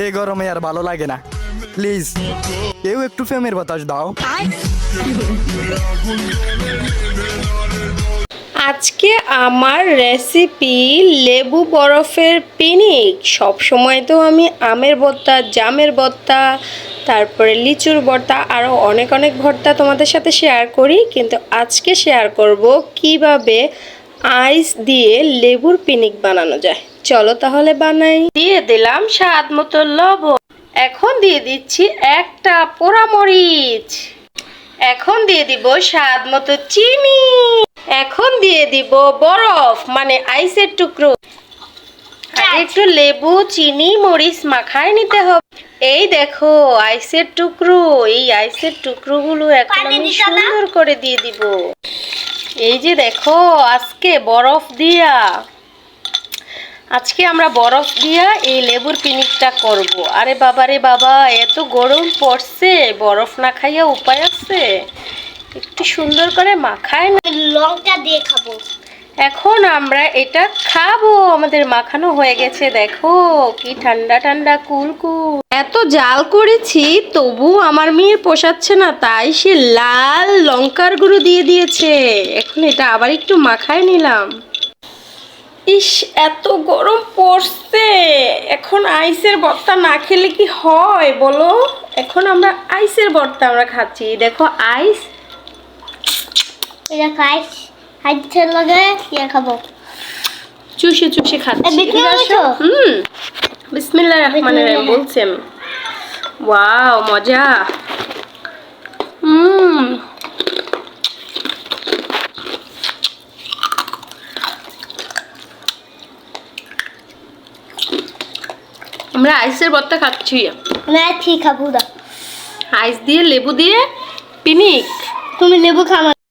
এই গরমে আর ভালো লাগে না। প্লিজ, কেউ একটু ফেমের বাতাস দাও। আজকে আমার রেসিপি লেবু বরফের পিনিক। সব সময় তো আমি আমের ভর্তা, জামের ভর্তা, তারপরে লিচুর ভর্তা আরও অনেক অনেক ভর্তা তোমাদের সাথে শেয়ার করি। কিন্তু আজকে শেয়ার করব কীভাবে আইস দিয়ে লেবুর পিনিক বানানো যায়। চলো তাহলে বানাই। দিয়ে দিলাম স্বাদ মতো লবণ। এখন দিয়ে দিচ্ছি একটা পোড়ামরিচ। এখন দিয়ে দিব স্বাদ মতো চিনি। এখন দিয়ে দিব বরফ মানে আইসের টুকরো। আর একটু লেবু চিনি মরিচ মাখায় নিতে হবে। এই দেখো আইসের টুকরো। এই আইসের টুকরোগুলো এখন আমি সুন্দর করে দিয়ে দিব। এই যে দেখো আজকে বরফ দিয়া। আজকে আমরা বরফ দিয়া এই লেবুর পিনিকটা করব। আরে বাবা রে বাবা এত গরম পড়ছে বরফ না খাইয়া উপায় আছে? একটু সুন্দর করে মাখায় না? লঙ্কা দিয়ে খাব। এখন আমরা এটা খাব। আমাদের মাখানো হয়ে গেছে দেখো কি ঠান্ডা ঠান্ডা কুল কুল এত জাল করেছি তবু আমার মেয়ের পোষাচ্ছে না তাই সে লাল লঙ্কার গুঁড়ো দিয়ে দিয়েছে। এখন এটা আবার একটু মাখায় নিলাম। ইস এত গরম পড়ছে। এখন আইসের ভর্তা না খেলে কি হয় বলো? এখন আমরা আইসের ভর্তা আমরা খাচ্ছি। দেখো আইস। লগে ইয়ে খাব? চুষে চুষে খাচ্ছি? হুম। বিসমিল্লাহ। রহিম বলছেন। ওয়াও মজা। হুম। আমরা আইসের বর্তা খাচ্ছি। না ঠিক খাব দা আইস দিয়ে লেবু দিয়ে পিনিক। তুমি লেবু খামা